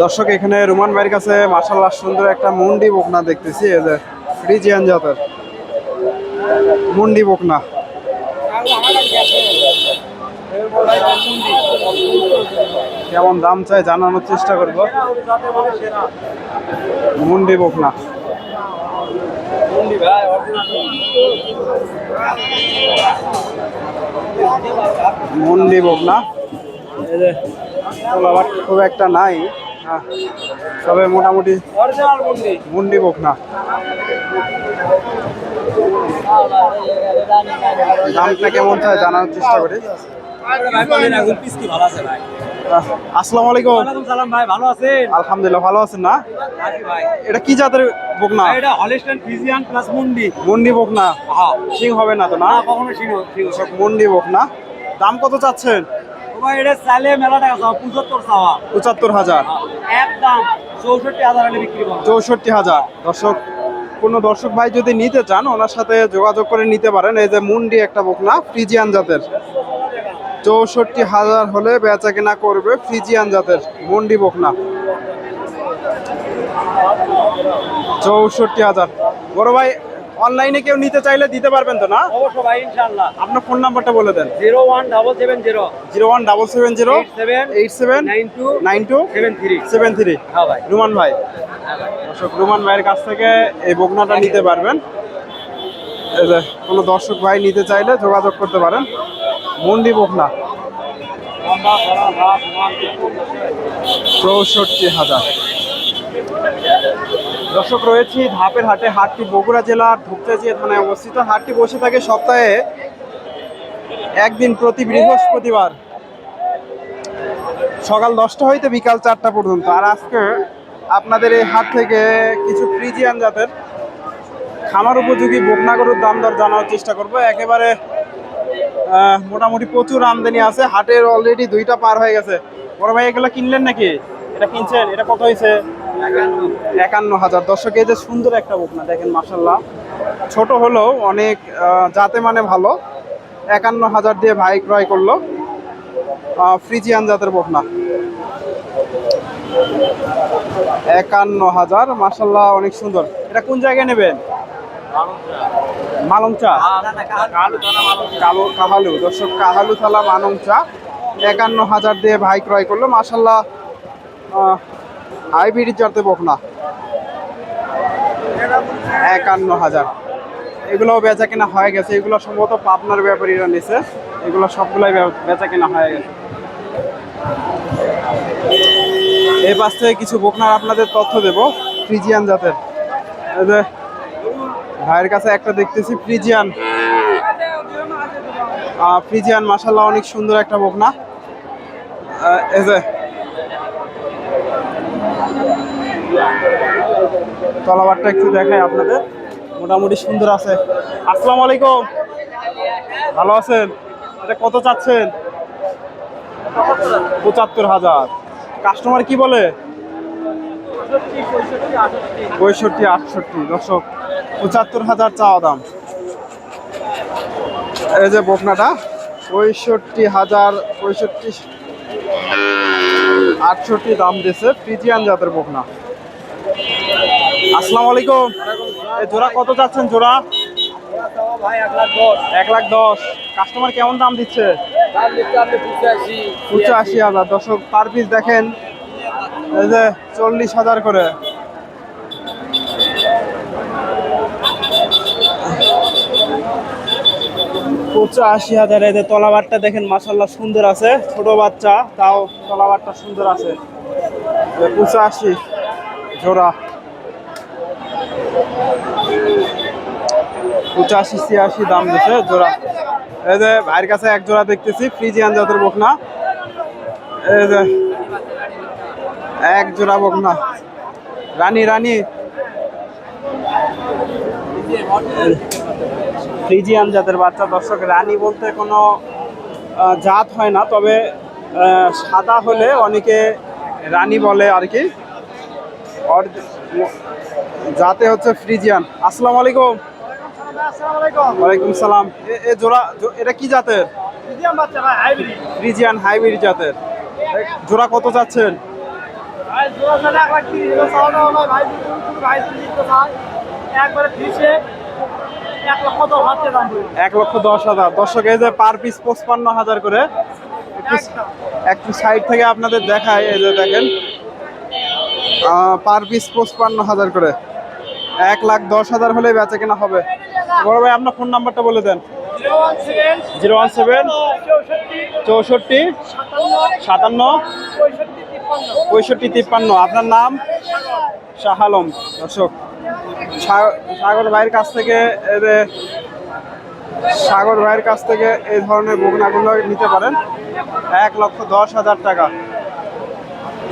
দর্শক এখানে রুমান ভাইয়ের কাছে মাসাল্লাহ সুন্দর একটা মুন্ডি বকনা দেখতেছি এই যে ফ্রিজিয়ান জাতের মুন্ডি বকনা। কেমন দাম চাই জানানোর চেষ্টা করব। মুন্ডি বকনা। মুন্ডি বকনা। এই যে। খুব একটা নাই। তবে মোটামুটি মুন্ডি বকনা দামটা কেমন চাই জানার চেষ্টা করি। আসসালামু আলাইকুম। ভাই ভালো আছেন আলহামদুলিল্লাহ ভালো আছেন না? ভাই এটা কি জাতের বকনা এটা হলিস্টান ফিজিয়ান প্লাস মুন্ডি মুন্ডি বকনা হ্যাঁ। সিং হবে না তো না? না কখনো মুন্ডি বকনা দাম কত চাচ্ছেন? পঁচাত্তর হাজার। করো। চৌষট্টি হাজার। দর্শক কোনো দর্শক ভাই যদি নিতে চান ওনার সাথে যোগাযোগ করে নিতে পারেন। এই যে মুন্ডি একটা বকনা ফ্রিজিয়ান জাতের। চৌষট্টি হাজার হলে বেচা কেনা করবে ফ্রিজিয়ান জাতের মুন্ডি বকনা। চৌষট্টি হাজার। বড় ভাই অনলাইনে কেউ নিতে চাইলে দিতে পারবেন তো না? অবশ্য ভাই ইনশাল্লাহ আপনার ফোন নাম্বারটা বলে দেন। Zero one double seven zero. Zero one double seven zero seven. Eight seven nine two. Nine two seven three. Seven three. হ্যাঁ ভাই। রুমান ভাই। দর্শক রুমান ভাইয়ের কাছ থেকে এই বকনাটা নিতে পারবেন। এই যে কোনো দর্শক ভাই নিতে চাইলে যোগাযোগ করতে পারেন। মন্ডি বকনা চৌষট্টি হাজার। দর্শক রয়েছি ধাপের হাটে, হাটটি বগুড়া জেলার ধূপচাচিয়া থানায় অবস্থিত। হাটটি বসে থাকে সপ্তাহে একদিন প্রতি বৃহস্পতিবার। সকাল দশটা হইতে বিকাল চারটা পর্যন্ত। আর আজকে আপনাদের এই হাট থেকে কিছু ফ্রিজিয়ান জাতের খামার উপযোগী বকনা গরুর দাম দর জানার চেষ্টা করব। একেবারে মোটামুটি প্রচুর আমদানি আছে। হাটের অলরেডি দুইটা পার হয়ে গেছে। বড় ভাই, এগুলো কিনলেন নাকি? এটা কিনছেন? এটা কত হয়েছে একান্ন। হাজার। দর্শক, এই যে সুন্দর একটা বকনা দেখেন মাসাল্লাহ ছোট হলেও অনেক জাতে মানে ভালো। একান্ন হাজার দিয়ে ভাই ক্রয় করল ফ্রিজিয়ান জাতের বকনা একান্ন হাজার মাসাল্লাহ অনেক সুন্দর। এটা কোন জায়গায় নেবেন? মালংচা। কালো, কাহালু। দর্শক, কাহালু থালা মানংচা একান্ন হাজার দিয়ে ভাই ক্রয় করল মাসাল্লাহ হাইব্রিড জাতের বকনা একান্ন হাজার এগুলো বেচা কেনা হয়ে গেছে। এগুলো সম্ভবত পাবনার ব্যাপারীরা নিছে। এগুলো সবগুলাই বেচা কেনা হয়ে গেছে। এই পাশ থেকে কিছু বকনার আপনাদের তথ্য দেব। ফ্রিজিয়ান জাতের। ভাইয়ের কাছে একটা দেখতেছি, ফ্রিজিয়ান। ফ্রিজিয়ান মাসাল্লাহ অনেক সুন্দর একটা বকনা। এই যে তলাবারটা একটু দেখাই আপনাদের। মোটামুটি সুন্দর আছে। আসসালামু আলাইকুম। ভালো আছেন? এটা কত চাচ্ছেন? পঁচাত্তর হাজার। কাস্টমার কি বলে? পঁয়ষট্টি, আটষট্টি। দর্শক, পঁচাত্তর হাজার চাওয়া দাম। এই যে বকনাটা পঁয়ষট্টি হাজার পঁয়ষট্টি, আটষট্টি দাম দিয়েছে ফ্রিজিয়ান জাতের বকনা আসসালামু আলাইকুম। এই জোড়া কত যাচ্ছেন জোড়া? এক লাখ দশ। কাস্টমার কেমন দাম দিচ্ছে? পঁচাশি হাজার। দর্শক পার পিস দেখেন, এই যে চল্লিশ হাজার করে। পঁচাশি হাজার যে তলাবারটা দেখেন মাসাল্লাহ সুন্দর আছে। ছোট বাচ্চা, তাও তলাবারটা সুন্দর আছে। পঁচাশি জোড়া। পঁচাশি, ছিয়াশি দাম দিছে জোড়া। এই যে ভাইয়ের কাছে এক জোড়া দেখতেছি, ফ্রিজিয়ান জাতের বকনা। এই যে এক জোড়া বকনা। রানী রানী। ফ্রিজিয়ান জাতের বাচ্চা। দর্শক, রানী বলতে কোনো জাত হয় না, তবে সাদা হলে অনেকে রানী বলে আর কি। জাতে হচ্ছে ফ্রিজিয়ান। আসসালামু আলাইকুম। ওয়ালাইকুম সালাম। এ- জোড়া এটা কি জাতের? Friesian hybrid. জাতের। জোড়া কত চাচ্ছেন? এক লক্ষ দশ হাজার দর্শক এই যে পার পিস পঁচপান্ন হাজার করে একটু সাইড থেকে আপনাদের দেখায় এই যে দেখেন পার পিস পঁচপান্ন হাজার করে। এক লাখ দশ হাজার হলে বেচা কেনা হবে। বড় ভাই, আপনার ফোন নাম্বারটা বলে দেন। জিরো ওয়ান সেভেন, চৌষট্টি, সাতান্ন, পঁয়ষট্টি, তিপ্পান্ন। আপনার নাম? শাহ আলম, দর্শক। সাগর ভাইয়ের কাছ থেকে সাগর ভাইয়ের কাছ থেকে এই ধরনের বগনাগুলো নিতে পারেন। এক লক্ষ দশ হাজার টাকা।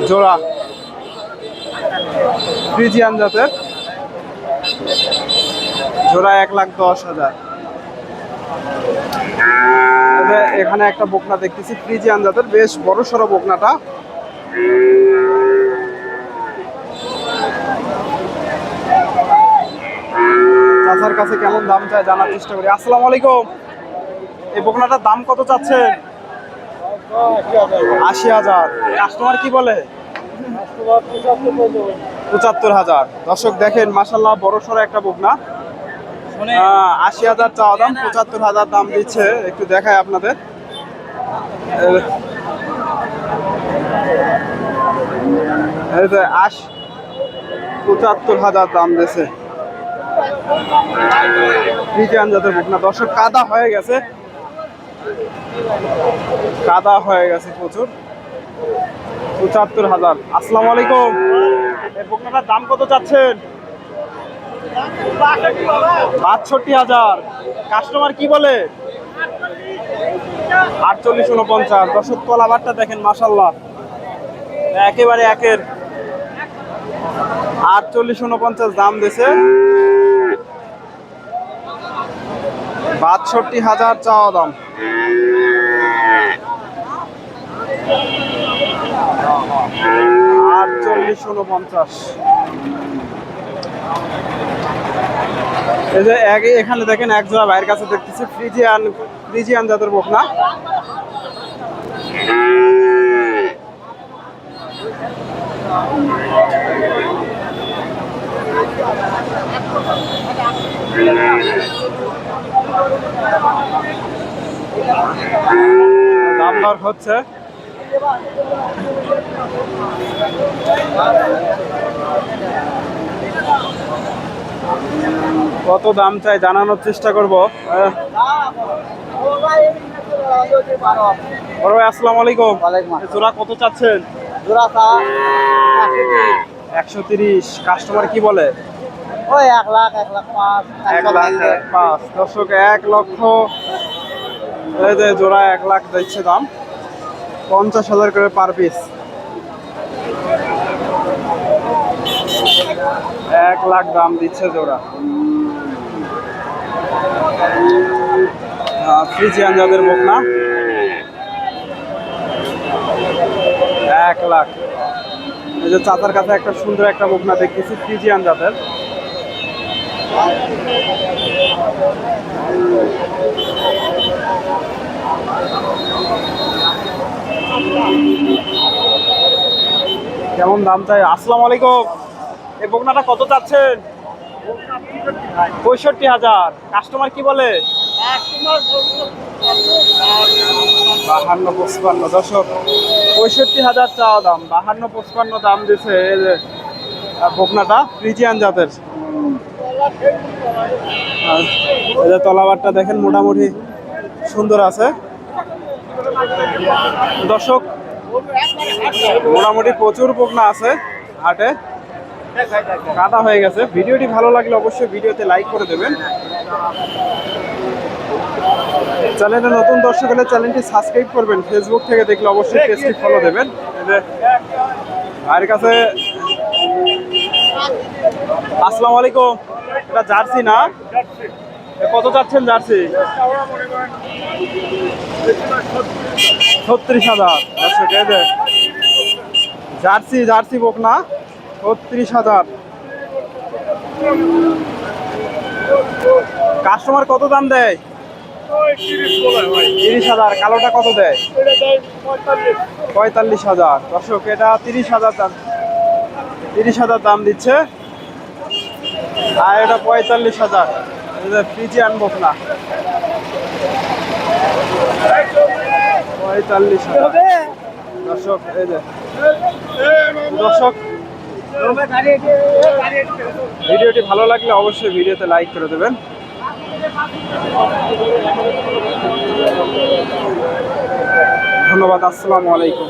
জোড়া। ফ্রিজিয়ান জাতের। জোড়া এক লাখ দশ হাজার। এখানে একটা বকনা দেখতেছি, ফ্রিজিয়ান জাতের, বেশ বড় সড়ো বকনাটা। চাচার কাছে কেমন দাম চায় জানার চেষ্টা করি। আসসালামু আলাইকুম। এই বকনাটার দাম কত চাচ্ছেন? আশি হাজার। কাস্টমার কি বলে? পঁচাত্তর হাজার। দর্শক দেখেন মাসাল্লাহ বড় সড়ো একটা বকনা। আশি হাজার চাওয়া দাম, পঁচাত্তর হাজার দাম দিচ্ছে। একটু দেখায় আপনাদের। আশ, পঁচাত্তর হাজার দাম দিয়েছে দর্শক, কাদা হয়ে গেছে। কাদা হয়ে গেছে প্রচুর। পঁচাত্তর হাজার। আসসালামু আলাইকুম। এই দাম কত চাচ্ছেন? বাষট্টি হাজার। কাস্টমার কি বলে? আটচল্লিশ উনপঞ্চাশ দর্শক, তলাবারটা দেখেন মাসাল্লাহ একেবারে একের। আটচল্লিশ উনপঞ্চাশ দাম দিছে বাষট্টি হাজার চাওয়া দাম। আটচল্লিশ উনপঞ্চাশ এই যে এখানে দেখেন এক জোড়া ভাইয়ের কাছে দেখতেছি, ফ্রিজিয়ান ফ্রিজিয়ান জাতের বকনা। দাম দর হচ্ছে। কত দাম চাই জানানোর চেষ্টা করব। আহ, বড় ভাই আসসালামু আলাইকুম। জোড়া কত চাচ্ছেন? জোড়া একশো তিরিশ। কাস্টমার কি বলে? ওই এক লাখ এক লাখ পাঁচ। এক লাখ পাঁচ। দর্শক এক লক্ষ। এই যে জোড়া এক লাখ দিচ্ছে দাম। পঞ্চাশ হাজার করে পার পিস। এক লাখ দাম দিচ্ছে জোড়া। ফ্রিজিয়ান যাদের বকনা এক লাখ। এই যে চাচার কাছে একটা সুন্দর একটা বকনা দেখতেছি ফ্রিজিয়ান জাতের কেমন দাম চাই? আসসালামু আলাইকুম। এই বকনাটা কত চাচ্ছেন? পঁয়ষট্টি হাজার। কাস্টমার কি বলে? বাহান্ন পঁচপান্ন। দশক পঁয়ষট্টি হাজার চাওয়া দাম। বাহান্ন পঁচপান্ন দাম দিছে বকনাটা ফ্রিজিয়ান জাতের। যে তলাবারটা দেখেন, মোটামুটি সুন্দর আছে। দর্শক, মোটামুটি প্রচুর বকনা আছে হাটে। কাটা হয়ে গেছে। ভিডিওটি ভালো লাগলে অবশ্যই ভিডিওতে লাইক করে দেবেন। চ্যানেলে নতুন দর্শক হলে চ্যানেলটি সাবস্ক্রাইব করবেন। ফেসবুক থেকে দেখলে অবশ্যই পেজটি ফলো দেবেন। আর কাছে আসসালামু আলাইকুম। এটা জার্সি না? কত চাচ্ছেন জার্সি? ছত্রিশ হাজার। যে। জার্সি জার্সি বোক না? ছত্রিশ হাজার। কাস্টমার কত দাম দেয়? তিরিশ হাজার। কালোটা কত দেয়? পঁয়তাল্লিশ হাজার। দর্শক, এটা তিরিশ হাজার দাম। তিরিশ হাজার দাম দিচ্ছে। আর এটা পঁয়তাল্লিশ হাজার। এটা ফ্রিজিয়ান বকনা পঁয়তাল্লিশ হাজার। দর্শক, এই যে। দর্শক ভিডিওটি ভালো লাগলে অবশ্যই ভিডিওতে লাইক করে দেবেন। ধন্যবাদ আসসালামু আলাইকুম।